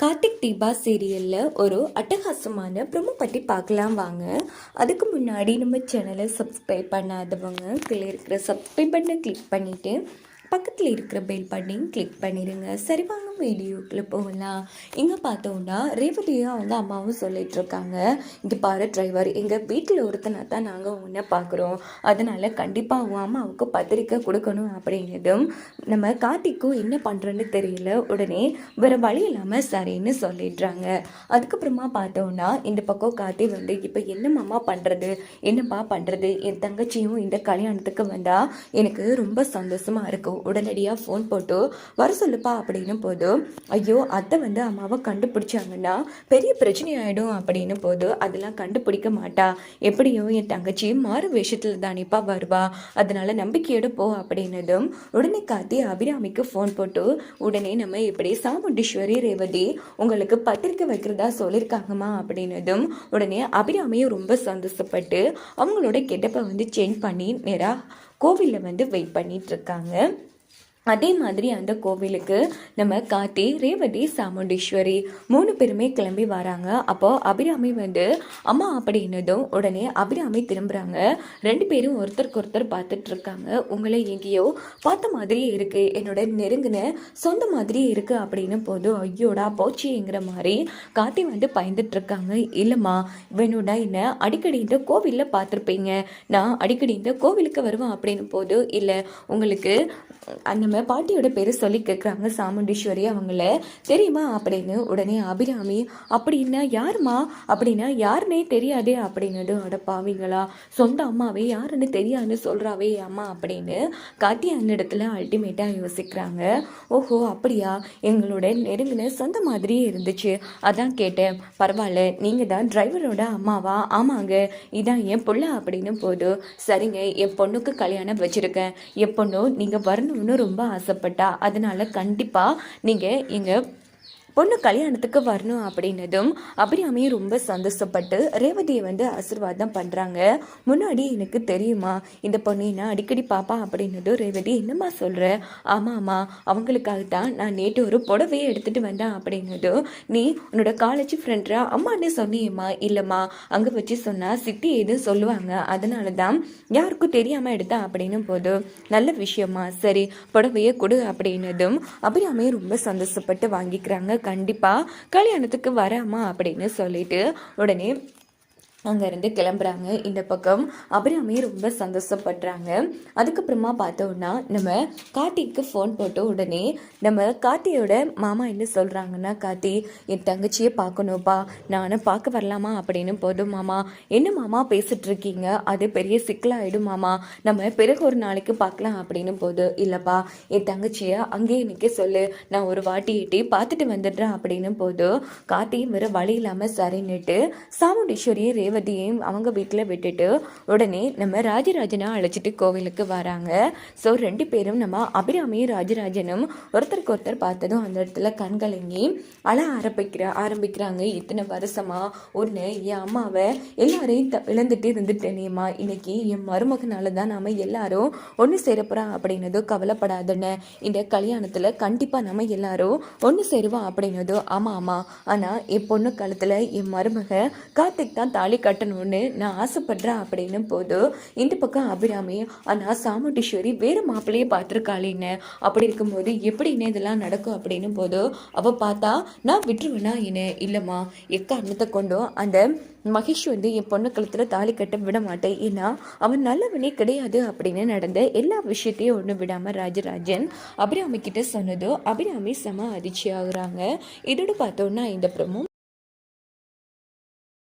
கார்த்திக் தீபா சீரியலில் ஒரு அட்டகாசமான ப்ரொமோ பற்றி பார்க்கலாம் வாங்க. அதுக்கு முன்னாடி நம்ம சேனலை சப்ஸ்கிரைப் பண்ணாதவங்க கீழே இருக்கிற சப்ஸ்கிரைப் பட்டனை கிளிக் பண்ணிவிட்டு பக்கத்தில் இருக்கிற பெல் பட்டனையும் கிளிக் பண்ணிடுங்க சரி வாங்க வீடியோக்குள்ளே போகலாம். இங்கே பார்த்தோன்னா ரேவதியும் அவங்க அம்மாவும் சொல்லிட்டு இருக்காங்க. இங்கே பாரு டிரைவர் எங்கள் வீட்டில் ஒருத்தனை தான் நாங்கள் உன்னை பார்க்குறோம். அதனால் கண்டிப்பாக உன் அம்மாவுக்கு பத்திரிக்கை கொடுக்கணும் அப்படின்னதும் நம்ம கார்த்திக்கும் என்ன பண்ணுறேன்னு தெரியல. உடனே வேறு வழி இல்லாமல் சரின்னு சொல்லிடுறாங்க. அதுக்கப்புறமா பார்த்தோன்னா இந்த பக்கம் கார்த்தி வந்து இப்போ என்னம்மா பண்ணுறது என்னப்பா பண்ணுறது என் தங்கச்சியும் இந்த கல்யாணத்துக்கு வந்தால் எனக்கு ரொம்ப சந்தோஷமாக இருக்கும். உடனடியாக ஃபோன் போட்டு வர சொல்லுப்பா அப்படின்னு போது ஐயோ அத்தை வந்து அம்மாவை கண்டுபிடிச்சாங்கன்னா பெரிய பிரச்சனை ஆகிடும் அப்படின்னு போது அதெல்லாம் கண்டுபிடிக்க மாட்டா. எப்படியும் என் தங்கச்சி மாறு வேஷத்தில் தானேப்பா வருவா. அதனால நம்பிக்கையோடு போ அப்படின்னதும் உடனே காத்தி அபிராமிக்கு ஃபோன் போட்டு உடனே நம்ம இப்படி சாமுண்டீஸ்வரி ரேவதி உங்களுக்கு பத்திரிக்கை வைக்கிறதா சொல்லியிருக்காங்கம்மா அப்படின்னதும் உடனே அபிராமியும் ரொம்ப சந்தோஷப்பட்டு அவங்களோட கெட்டப்பை வந்து சேஞ்ச் பண்ணி நேராக கோவிலில் வந்து வெயிட் பண்ணிட்டு இருக்காங்க. அதே மாதிரி அந்த கோவிலுக்கு நம்ம கார்த்தி ரேவதி சாமுண்டீஸ்வரி மூணு பேருமே கிளம்பி வராங்க. அப்போது அபிராமி வந்து அம்மா அப்படின்னதும் உடனே அபிராமி திரும்புகிறாங்க ரெண்டு பேரும் ஒருத்தருக்கு ஒருத்தர் பார்த்துட்டு இருக்காங்க. உங்களை எங்கேயோ பார்த்த மாதிரியே இருக்குது என்னோட நெருங்கின சொந்த மாதிரியே இருக்குது அப்படின்னு போதும் ஐயோடா போச்சிங்கிற மாதிரி காத்தி வந்து பயந்துட்டு இருக்காங்க. இல்லைம்மா இவனோட என்ன அடிக்கடி இந்த கோவிலில் பார்த்துருப்பீங்க. நான் அடிக்கடி இந்த கோவிலுக்கு வருவேன். அப்படின்னு போது இல்லை உங்களுக்கு அந்த நம்ம பாட்டியோட பேர் சொல்லி கேட்குறாங்க சாமுண்டீஸ்வரி அவங்கள. தெரியுமா? அப்படின்னு உடனே அபிராமி அப்படின்னா யாருமா அப்படின்னா யாருன்னே தெரியாதே அப்படின்னது அட பாவிங்களா சொந்த அம்மாவே யாருன்னு தெரியாதுன்னு சொல்கிறாவே அம்மா அப்படின்னு காட்டி அந்த இடத்துல அல்டிமேட்டாக யோசிக்கிறாங்க. ஓஹோ அப்படியா? எங்களோட நெருங்கின சொந்த மாதிரியே இருந்துச்சு. அதான் கேட்டேன். பரவாயில்ல நீங்கள் தான் டிரைவரோட அம்மாவா? ஆமாங்க. இதான் என் புள்ள அப்படின்னு போதும் சரிங்க என் பொண்ணுக்கு கல்யாணம் வச்சுருக்கேன். என் பொண்ணு நீங்கள் வரணும்னு ரொம்ப ஆசைப்பட்டா அதனால கண்டிப்பாக நீங்கள் எங்கள் பொண்ணு கல்யாணத்துக்கு வரணும் அப்படின்னதும் அபிராமியும் ரொம்ப சந்தோஷப்பட்டு ரேவதியை வந்து ஆசீர்வாதம் பண்ணுறாங்க முன்னாடி எனக்கு தெரியுமா இந்த பொண்ணு நான் அடிக்கடி பாப்பா அப்படின்னதும் ரேவதி என்னம்மா சொல்கிற ஆமாம்மா அவங்களுக்காக தான் நான் நேற்று ஒரு புடவையை எடுத்துகிட்டு வந்தேன் அப்படின்னதும் நீ உன்னோட காலேஜ் ஃப்ரெண்டா அம்மான்னு சொன்னியம்மா? இல்லைம்மா. அங்கே வச்சு சொன்னால் சித்தி எதுவும் சொல்லுவாங்க. அதனால தான் யாருக்கும் தெரியாமல் எடுத்தேன் அப்படின்னும் போது நல்ல விஷயமா? சரி புடவையை கொடு அப்படின்னதும் அபிராமி ரொம்ப சந்தோஷப்பட்டு வாங்கிக்கிறாங்க. கண்டிப்பாக கல்யாணத்துக்கு வராமா அப்படின்னு சொல்லிட்டு உடனே அங்கேருந்து கிளம்புறாங்க. இந்த பக்கம் அபிராமி ரொம்ப சந்தோஷப்படுறாங்க. அதுக்கப்புறமா பார்த்தோன்னா நம்ம கார்த்திக்கு ஃபோன் போட்ட உடனே நம்ம கார்த்தியோட மாமா என்ன சொல்கிறாங்கன்னா கார்த்தி என் தங்கச்சியை பார்க்கணும்ப்பா. நானும் பார்க்க வரலாமா? அப்படின்னு போதும் மாமா. என்ன மாமா பேசிட்டு இருக்கீங்க அது பெரிய சிக்கலாகிடும் மாமா. நம்ம பிறகு ஒரு நாளைக்கு பார்க்கலாம். அப்படின்னு போது இல்லைப்பா என் தங்கச்சியை அங்கேயே நிற்க சொல்லு. நான் ஒரு வாட்டி எட்டி பார்த்துட்டு வந்துடுறேன். அப்படின்னு போது கார்த்தியும் வேறு வழி இல்லாமல் சரின்னுட்டு சாமுண்டீஸ்வரியை ரேவதியையும் அவங்க வீட்டில் விட்டுட்டு உடனே நம்ம ராஜராஜனை அழைச்சிட்டு கோவிலுக்கு வராங்க. ஸோ ரெண்டு பேரும் நம்ம அபிராமியும் ராஜராஜனும் ஒருத்தருக்கு ஒருத்தர் பார்த்ததும் அந்த இடத்துல கண்கலங்கி அழ ஆரம்பிக்கிற ஆரம்பிக்கிறாங்க. இத்தனை வருஷமா ஒன்று என் அம்மாவை எல்லாரையும் த இழந்துட்டு இருந்துட்டேனேம்மா. இன்னைக்கு என் மருமகனால தான் நாம் எல்லாரும் ஒன்று சேரப்போகிறோம் அப்படின்னதோ கவலைப்படாதுன்னு இந்த கல்யாணத்தில் கண்டிப்பாக நம்ம எல்லாரும் ஒன்று சேருவோம் அப்படின்னதோ ஆமாம் ஆமாம் ஆனால் என் பொண்ணு காலத்தில் என் மருமக கார்த்திக் தான் தாலி கட்டணும்னு நான் ஆசைப்படுறேன் அப்படின்னு போது இந்த பக்கம் அபிராமி ஆனால் சாமுண்டீஸ்வரி வேறு மாப்பிள்ளையே பார்த்துருக்காளின்னு. அப்படி இருக்கும்போது எப்படின்னு இதெல்லாம் நடக்கும் அப்படின்னு போது அவள் பார்த்தா நான் விட்டுருவேனா என்ன இல்லைம்மா. எக்காரணத்தை கொண்டும் அந்த மகேஷ் வந்து என் பொண்ணு கழுத்தில் தாலி கட்ட விட மாட்டேன். ஏன்னா அவன் நல்லவனே கிடையாது அப்படின்னு நடந்த எல்லா விஷயத்தையும் ஒன்று விடாமல் ராஜராஜன் அபிராமி கிட்ட சொன்னதோ அபிராமி செம அதிர்ச்சி ஆகுறாங்க இதோடு பார்த்தோன்னா இந்த பிரமும்